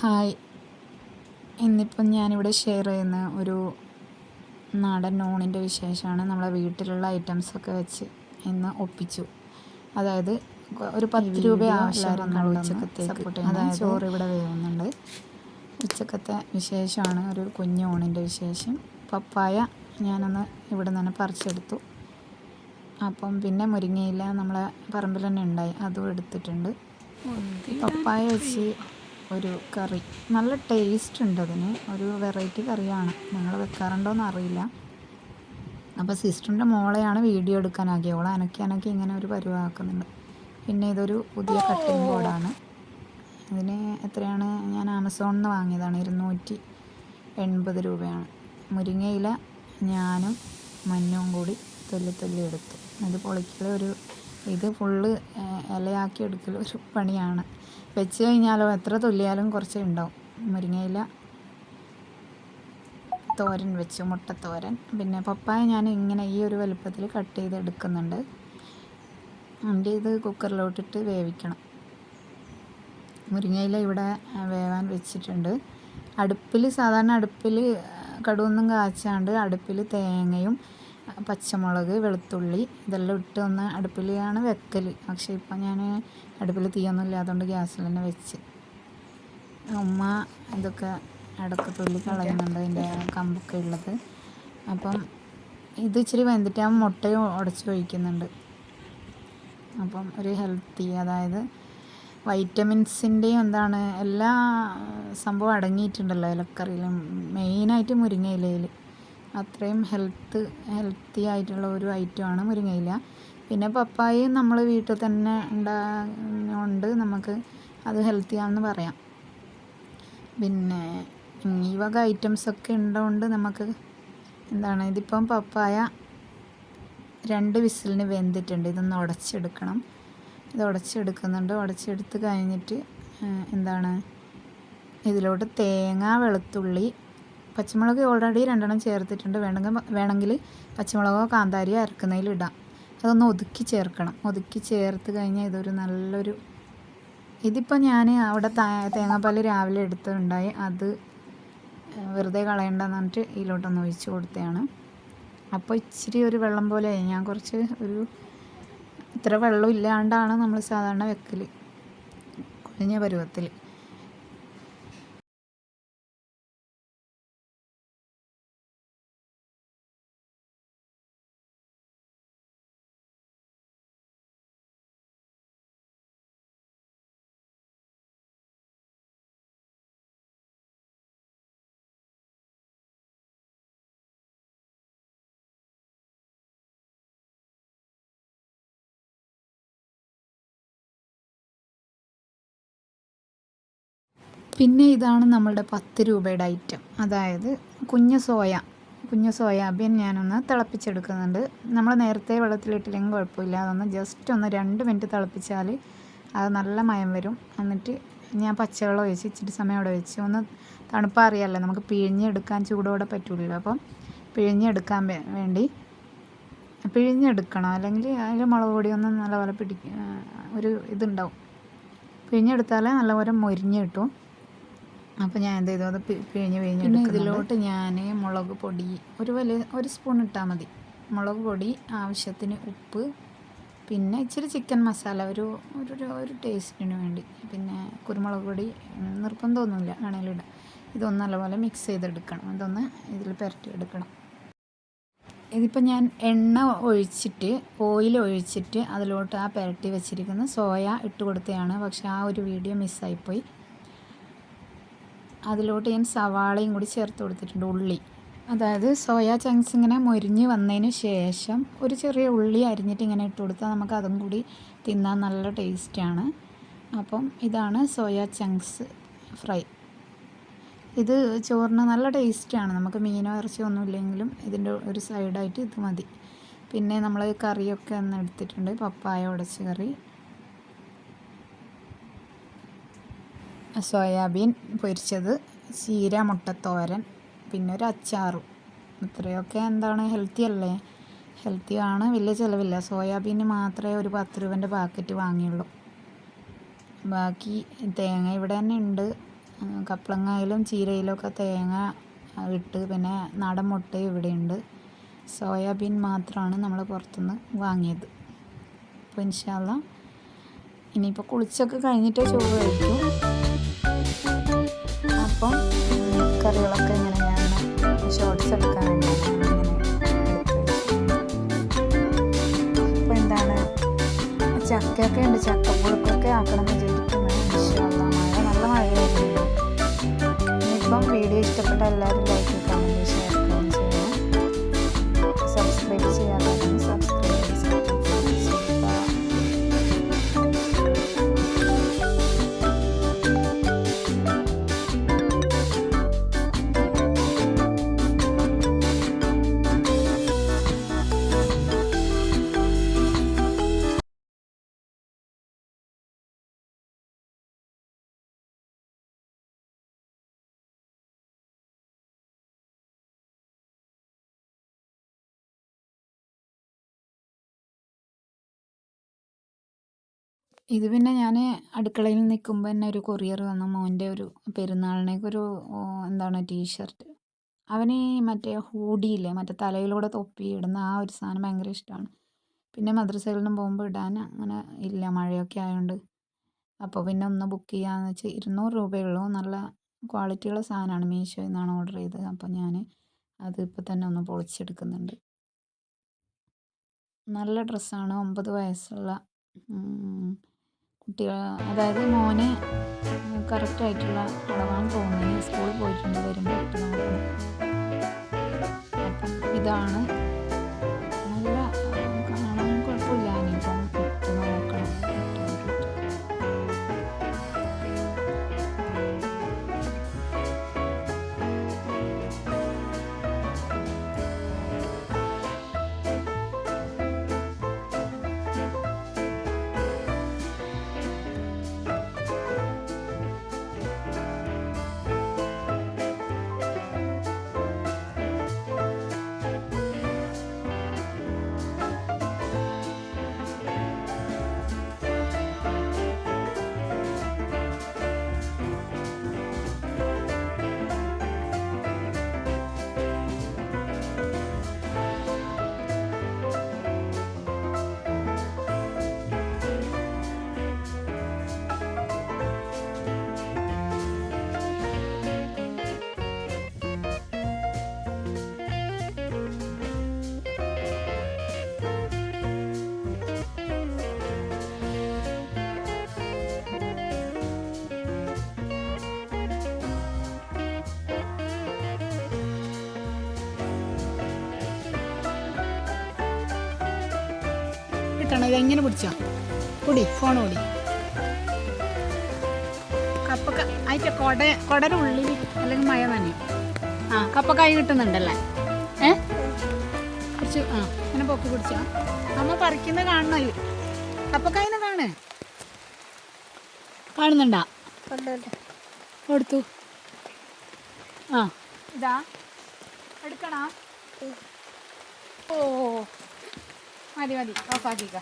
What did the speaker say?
Hi. ഇന്നിപ്പം ഞാനിവിടെ share ചെയ്യുന്ന ഒരു നാടൻ നോണിന്റെ വിശേഷമാണ്. നമ്മളെ വീട്ടിലുള്ള ഐറ്റംസൊക്കെ വെച്ച് ഇന്ന് ഒപ്പിച്ചു. അതായത് ഒരു പത്ത് രൂപ ആവശ്യമാണ് ഉച്ചക്കത്തേക്ക്. അതായത് ചോറ് ഇവിടെ വേവുന്നുണ്ട്. ഉച്ചക്കത്തെ വിശേഷമാണ് ഒരു കുഞ്ഞു ഓണിന്റെ വിശേഷം. പപ്പായ ഞാനൊന്ന് ഇവിടെ നിന്ന് പറിച്ചെടുത്തു. അപ്പം പിന്നെ മുരിങ്ങയില നമ്മളെ പറമ്പിൽ തന്നെ ഉണ്ടായി. അതും എടുത്തിട്ടുണ്ട്. പപ്പായ വെച്ച് ഒരു കറി. നല്ല ടേസ്റ്റ് ഉണ്ട് അതിന്. ഒരു വെറൈറ്റി കറിയാണ്. നിങ്ങൾ വെക്കാറുണ്ടോയെന്ന് അറിയില്ല. അപ്പോൾ സിസ്റ്ററിന്റെ മോളെയാണ് വീഡിയോ എടുക്കാനാക്കി അവൾ അനക്കി അനക്കി ഇങ്ങനെ ഒരു പരിവാക്കുന്നുണ്ട്. പിന്നെ ഇതൊരു പുതിയ കട്ടിംഗ് ബോർഡാണ് ഇതിന് എത്രയാണ്? ഞാൻ ആമസോണിൽ നിന്ന് വാങ്ങിയതാണ്. ഇരുന്നൂറ്റി എൺപത് രൂപയാണ്. മുരിങ്ങയില ഞാനും മഞ്ഞും കൂടി തൊല്ലി തൊല്ലി എടുത്തു. ഇത് പൊളിക്കൽ ഒരു ഇത് ഫുള്ള് ഇലയാക്കി എടുക്കൽ ഒരു പണിയാണ്. വെച്ച് കഴിഞ്ഞാലോ എത്ര തുല്യാലും കുറച്ച് ഉണ്ടാവും. മുരിങ്ങയില തോരൻ വെച്ചു മുട്ടത്തോരൻ. പിന്നെ പപ്പായ ഞാൻ ഇങ്ങനെ ഈ ഒരു വലുപ്പത്തിൽ കട്ട് ചെയ്ത് എടുക്കുന്നുണ്ട്. എന്റെ ഇത് കുക്കറിലോട്ടിട്ട് വേവിക്കണം. മുരിങ്ങയില ഇവിടെ വേവാൻ വെച്ചിട്ടുണ്ട്. അടുപ്പിൽ സാധാരണ അടുപ്പിൽ കടുവൊന്നും കാച്ചാണ്ട് അടുപ്പിൽ തേങ്ങയും പച്ചമുളക് വെളുത്തുള്ളി ഇതെല്ലാം ഇട്ട് ഒന്ന് അടുപ്പിലാണ് വെക്കൽ പക്ഷേ ഇപ്പം ഞാൻ അടുപ്പിൽ തീയൊന്നും ഇല്ലാത്തതുകൊണ്ട് ഗ്യാസിൽ തന്നെ വെച്ച്. ഉമ്മ ഇതൊക്കെ അടക്ക തൊല്ലി കളയുന്നുണ്ട് അതിന്റെ കമ്പൊക്കെ ഉള്ളത്. അപ്പം ഇത് ഇച്ചിരി വെന്തിട്ടാകുമ്പോൾ മുട്ടയും ഉടച്ച് ഒഴിക്കുന്നുണ്ട്. അപ്പം ഒരു ഹെൽത്തി അതായത് വൈറ്റമിൻസിന്റെയും എന്താണ് എല്ലാ സംഭവം അടങ്ങിയിട്ടുണ്ടല്ലോ ഇലക്കറിയിലും. മെയിനായിട്ട് മുരിങ്ങയിലയിൽ അത്രയും ഹെൽത്ത് ഹെൽത്തി ആയിട്ടുള്ള ഒരു ഐറ്റമാണ് മുരിങ്ങയില. പിന്നെ പപ്പായയും നമ്മൾ വീട്ടിൽ തന്നെ ഉണ്ടാകുന്നുണ്ട് നമുക്ക് അത് ഹെൽത്തിയാണെന്ന് പറയാം. പിന്നെ ഈ വക ഐറ്റംസൊക്കെ ഉള്ളതുകൊണ്ട് നമുക്ക് എന്താണ് ഇതിപ്പം പപ്പായ രണ്ട് വിസിലിന് വെന്തിട്ടുണ്ട്. ഇതൊന്ന് ഉടച്ചെടുക്കണം. ഇത് ഉടച്ചെടുക്കുന്നുണ്ട്. ഉടച്ചെടുത്ത് കഴിഞ്ഞിട്ട് എന്താണ് ഇതിലോട്ട് തേങ്ങ വെളുത്തുള്ളി പച്ചമുളക് ഓൾറെഡി രണ്ടെണ്ണം ചേർത്തിട്ടുണ്ട്. വേണമെങ്കിൽ വേണമെങ്കിൽ പച്ചമുളകോ കാന്താരിയോ അരക്കുന്നതിൽ ഇടാം. അതൊന്ന് ഒതുക്കി ചേർക്കണം. ഒതുക്കി ചേർത്ത് കഴിഞ്ഞാൽ ഇതൊരു നല്ലൊരു ഇതിപ്പോൾ ഞാൻ അവിടെ തേങ്ങാപ്പാൽ രാവിലെ എടുത്തിട്ടുണ്ടായി അത് വെറുതെ കളയണ്ടെന്ന് പറഞ്ഞിട്ട് ഇതിലോട്ടൊന്ന് ഒഴിച്ച് കൊടുത്തതാണ്. അപ്പോൾ ഇച്ചിരി ഒരു വെള്ളം പോലെ ഞാൻ കുറച്ച് ഒരു ഇത്ര വെള്ളം ഇല്ലാണ്ടാണ് നമ്മൾ സാധാരണ വെക്കൽ കുഴഞ്ഞ പരുവത്തിൽ പിന്നെ ഇതാണ് നമ്മളുടെ പത്ത് രൂപയുടെ ഐറ്റം അതായത് കുഞ്ഞു സോയ. കുഞ്ഞു സോയാബീൻ ഞാനൊന്ന് തിളപ്പിച്ചെടുക്കുന്നുണ്ട്. നമ്മൾ നേരത്തെ വെള്ളത്തിലിട്ടില്ലെങ്കിൽ കുഴപ്പമില്ല. അതൊന്ന് ജസ്റ്റ് ഒന്ന് രണ്ട് മിനിറ്റ് തിളപ്പിച്ചാൽ അത് നല്ല മയം വരും. എന്നിട്ട് ഞാൻ പച്ചവെള്ളം ഒഴിച്ച് ഇച്ചിരി സമയം അവിടെ വെച്ച് ഒന്ന് തണുപ്പറിയാമല്ലോ നമുക്ക് പിഴിഞ്ഞെടുക്കാൻ ചൂടോടെ പറ്റില്ലല്ലോ അപ്പം പിഴിഞ്ഞെടുക്കാൻ വേണ്ടി പിഴിഞ്ഞെടുക്കണം. അല്ലെങ്കിൽ അതിൽ മുളക് ഒന്ന് നല്ലപോലെ പിടിക്കും ഒരു ഇതുണ്ടാവും. പിഴിഞ്ഞെടുത്താൽ നല്ലപോലെ മൊരിഞ്ഞ് കിട്ടും. അപ്പോൾ ഞാൻ എന്ത് ചെയ്തു? അത് പിഴിഞ്ഞ് പിഴിഞ്ഞ് പിന്നെ ഇതിലോട്ട് ഞാൻ മുളക് പൊടി ഒരു വലിയ ഒരു സ്പൂൺ ഇട്ടാൽ മതി. മുളക് പൊടി ആവശ്യത്തിന് ഉപ്പ് പിന്നെ ഇച്ചിരി ചിക്കൻ മസാല ഒരു ഒരു ഒരു ടേസ്റ്റിന് വേണ്ടി. പിന്നെ കുരുമുളക് പൊടി നിർബന്ധമൊന്നുമില്ല വേണമെങ്കിലും ഇതൊന്ന് നല്ലപോലെ മിക്സ് ചെയ്തെടുക്കണം. ഇതൊന്ന് ഇതിൽ പുരട്ടി എടുക്കണം. ഇതിപ്പോൾ ഞാൻ എണ്ണ ഒഴിച്ചിട്ട് ഓയിൽ ഒഴിച്ചിട്ട് അതിലോട്ട് ആ പുരട്ടി വെച്ചിരിക്കുന്ന സോയ ഇട്ട് കൊടുത്തതാണ് പക്ഷേ ആ ഒരു വീഡിയോ മിസ്സായിപ്പോയി അതിലോട്ട് ഞാൻ സവാളയും കൂടി ചേർത്ത് കൊടുത്തിട്ടുണ്ട് ഉള്ളി. അതായത് സോയാ ചങ്ക്സ് ഇങ്ങനെ മൊരിഞ്ഞ് വന്നതിന് ശേഷം ഒരു ചെറിയ ഉള്ളി അരിഞ്ഞിട്ട് ഇങ്ങനെ ഇട്ട് കൊടുത്താൽ നമുക്ക് അതും കൂടി തിന്നാൻ നല്ല ടേസ്റ്റാണ്. അപ്പം ഇതാണ് സോയാ ചങ്ക്സ് ഫ്രൈ. ഇത് ചോറിന് നല്ല ടേസ്റ്റാണ്. നമുക്ക് മീനോ ഇറച്ചിയോ ഒന്നും ഇല്ലെങ്കിലും ഇതിന്റെ ഒരു സൈഡായിട്ട് ഇത് മതി. പിന്നെ നമ്മൾ കറിയൊക്കെ ഒന്ന് എടുത്തിട്ടുണ്ട് പപ്പായ ഉടച്ച കറി. സോയാബീൻ പൊരിച്ചത് ചീര മുട്ടത്തോരൻ പിന്നെ ഒരു അച്ചാറും. ഇത്രയൊക്കെ എന്താണ്? ഹെൽത്തി അല്ലേ? ഹെൽത്തി ആണ്. വലിയ ചിലവില്ല. സോയാബീന് മാത്രമേ ഒരു പത്ത് രൂപന്റെ പാക്കറ്റ് വാങ്ങിയുള്ളൂ. ബാക്കി തേങ്ങ ഇവിടെ തന്നെ ഉണ്ട്. കപ്ലങ്ങയിലും ചീരയിലൊക്കെ തേങ്ങ ഇട്ട് പിന്നെ നാടൻ മുട്ടയും ഇവിടെയുണ്ട് സോയാബീൻ മാത്രമാണ് നമ്മൾ പുറത്തുനിന്ന് വാങ്ങിയത്. അപ്പോൾ ഇൻഷാല്ല ഇനിയിപ്പോൾ കുളിച്ചൊക്കെ കഴിഞ്ഞിട്ടേ ചോറ് കഴിക്കും. കറികളൊക്കെ ഇങ്ങനെ ഞാൻ ഇങ്ങനെ എടുത്ത് അപ്പോൾ എന്താണ്? ചക്കയൊക്കെ ഉണ്ട് ചക്കപ്പുഴുക്കൊക്കെ ആക്കണം എന്ന് വിചാരിക്കുന്നു ഇൻഷാല്ലാ മഴ നല്ല മഴയായിരുന്നു. ഇപ്പം വീഡിയോ ഇഷ്ടപ്പെട്ട എല്ലാവരും ഇത് പിന്നെ ഞാൻ അടുക്കളയിൽ നിൽക്കുമ്പോൾ തന്നെ ഒരു കൊറിയർ വന്നു മോന്റെ ഒരു പെരുന്നാളിനേക്ക് ഒരു എന്താണ് ടീഷർട്ട് അവന് മറ്റേ ഹൂഡിയില്ലേ മറ്റേ തലയിലൂടെ തൊപ്പി ഇടുന്ന ആ ഒരു സാധനം ഭയങ്കര ഇഷ്ടമാണ് പിന്നെ മദ്രസയിലൊന്നും പോകുമ്പോൾ ഇടാൻ അങ്ങനെ ഇല്ല മഴയൊക്കെ ആയതുകൊണ്ട് അപ്പോൾ പിന്നെ ഒന്ന് ബുക്ക് ചെയ്യാന്ന് വെച്ച് ഇരുന്നൂറ് രൂപയുള്ളൂ. നല്ല ക്വാളിറ്റിയുള്ള സാധനമാണ് മീഷോയിൽ നിന്നാണ് ഓർഡർ ചെയ്തത്. അപ്പോൾ ഞാൻ അത് ഇപ്പോൾ തന്നെ ഒന്ന് പൊളിച്ചെടുക്കുന്നുണ്ട്. നല്ല ഡ്രസ്സാണ്. ഒമ്പത് വയസ്സുള്ള കുട്ടികൾ അതായത് മോന് കറക്റ്റായിട്ടുള്ള അളവാണ് തോന്നുന്നത് സ്കൂളിൽ പോയിട്ടുണ്ട് വരുമ്പോൾ ഇതാണ് കിട്ടണം ഇത് എങ്ങനെ പിടിച്ചാ? കുടി ഫോൺ ഓടി കപ്പക്ക അതിന്റെ കൊട കൊടര ഉള്ളിൽ അല്ലെങ്കിൽ മഴ തന്നെ ആ കപ്പക്കായി കിട്ടുന്നുണ്ടല്ലേ? ഏ? കുറച്ച് ആ അങ്ങനെ പൊക്കി പിടിച്ചാ. അമ്മ പറിക്കുന്നത് അതിൽ കപ്പക്കായിനെ കാണേ? കാണുന്നുണ്ടാ? കൊടുത്തു. ആ ഇതാ. എടുക്കണ? ഓ. മതി മതി ഓഫാക്കിക്ക